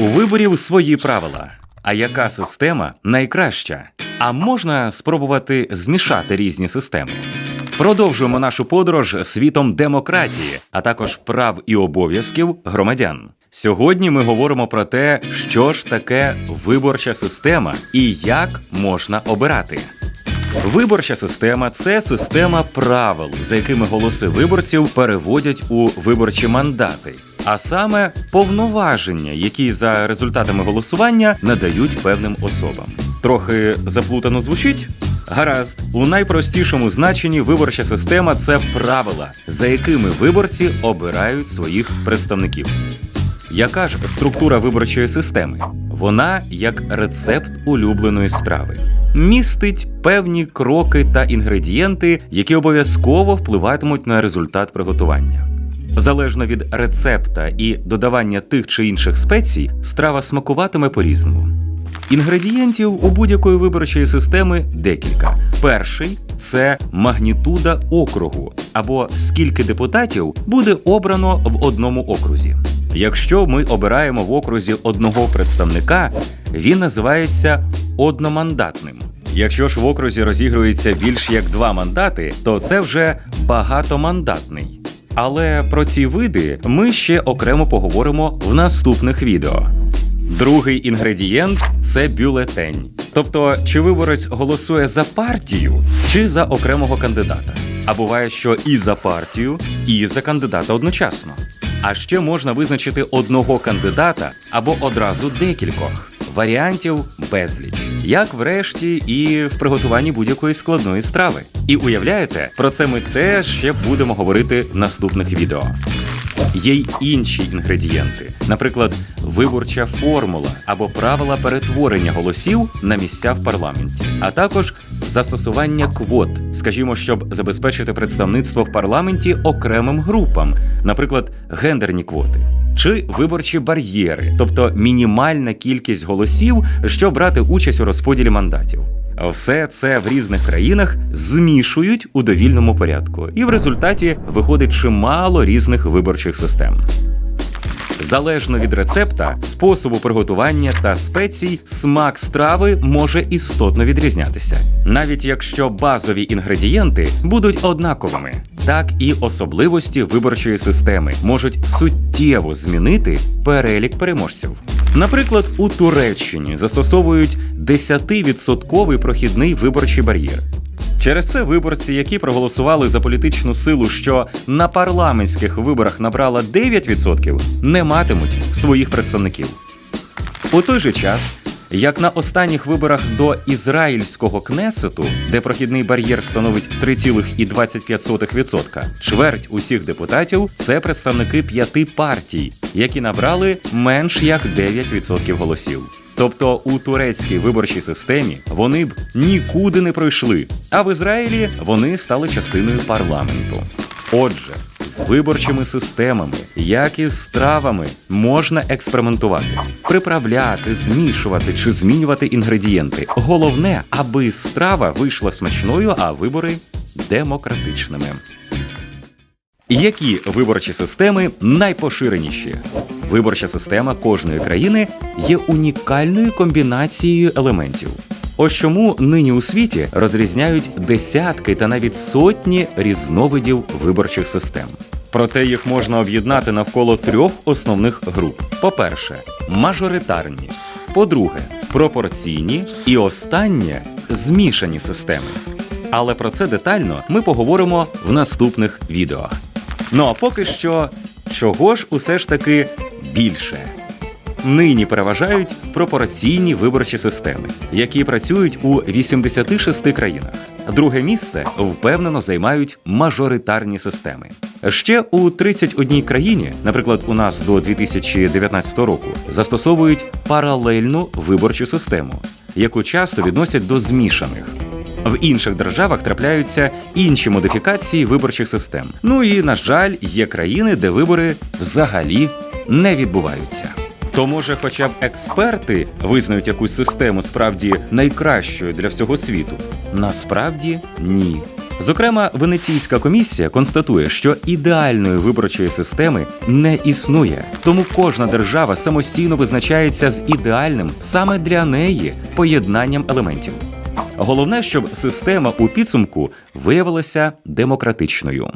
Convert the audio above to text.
У виборів свої правила. А яка система найкраща? А можна спробувати змішати різні системи? Продовжуємо нашу подорож світом демократії, а також прав і обов'язків громадян. Сьогодні ми говоримо про те, що ж таке виборча система і як можна обирати. Виборча система це система правил, за якими голоси виборців переводять у виборчі мандати, а саме повноваження, які за результатами голосування надають певним особам. Трохи заплутано звучить? Гаразд, у найпростішому значенні виборча система це правила, за якими виборці обирають своїх представників. Яка ж структура виборчої системи? Вона як рецепт улюбленої страви. Містить певні кроки та інгредієнти, які обов'язково впливатимуть на результат приготування. Залежно від рецепта і додавання тих чи інших спецій, страва смакуватиме по-різному. Інгредієнтів у будь-якої виборчої системи декілька. Перший це магнітуда округу, або скільки депутатів буде обрано в одному окрузі. Якщо ми обираємо в окрузі одного представника, він називається одномандатним. Якщо ж в окрузі розігрується більш як два мандати, то це вже багатомандатний. Але про ці види ми ще окремо поговоримо в наступних відео. Другий інгредієнт це бюлетень. Тобто, чи виборець голосує за партію чи за окремого кандидата. А буває, що і за партію, і за кандидата одночасно. А ще можна визначити одного кандидата або одразу декількох. Варіантів безліч, як врешті і в приготуванні будь-якої складної страви. І уявляєте, про це ми теж ще будемо говорити в наступних відео. Є й інші інгредієнти, наприклад, виборча формула або правила перетворення голосів на місця в парламенті, а також застосування квот, скажімо, щоб забезпечити представництво в парламенті окремим групам, наприклад, гендерні квоти. Чи виборчі бар'єри, тобто мінімальна кількість голосів, щоб брати участь у розподілі мандатів. Все це в різних країнах змішують у довільному порядку, і в результаті виходить чимало різних виборчих систем. Залежно від рецепта, способу приготування та спецій, смак страви може істотно відрізнятися. Навіть якщо базові інгредієнти будуть однаковими, так і особливості виборчої системи можуть суттєво змінити перелік переможців. Наприклад, у Туреччині застосовують 10% прохідний виборчий бар'єр. Через це виборці, які проголосували за політичну силу, що на парламентських виборах набрала 9%, не матимуть своїх представників. У той же час, як на останніх виборах до ізраїльського кнесету, де прохідний бар'єр становить 3,25%, чверть усіх депутатів це представники п'яти партій, які набрали менш як 9% голосів. Тобто у турецькій виборчій системі вони б нікуди не пройшли, а в Ізраїлі вони стали частиною парламенту. Отже, з виборчими системами, як і з стравами, можна експериментувати, приправляти, змішувати чи змінювати інгредієнти. Головне, аби страва вийшла смачною, а вибори демократичними. Які виборчі системи найпоширеніші? Виборча система кожної країни є унікальною комбінацією елементів. Ось чому нині у світі розрізняють десятки та навіть сотні різновидів виборчих систем. Проте їх можна об'єднати навколо трьох основних груп: по-перше, мажоритарні, по-друге, пропорційні і останнє змішані системи. Але про це детально ми поговоримо в наступних відео. Ну а поки що, чого ж усе ж таки більше? Нині переважають пропорційні виборчі системи, які працюють у 86 країнах. Друге місце впевнено займають мажоритарні системи. Ще у 31 країні, наприклад, у нас до 2019 року, застосовують паралельну виборчу систему, яку часто відносять до змішаних. В інших державах трапляються інші модифікації виборчих систем. Ну і на жаль, є країни, де вибори взагалі не відбуваються. То може, хоча б експерти визнають якусь систему справді найкращою для всього світу? Насправді ні. Зокрема, Венеційська комісія констатує, що ідеальної виборчої системи не існує, тому кожна держава самостійно визначається з ідеальним саме для неї поєднанням елементів. Головне, щоб система у підсумку виявилася демократичною.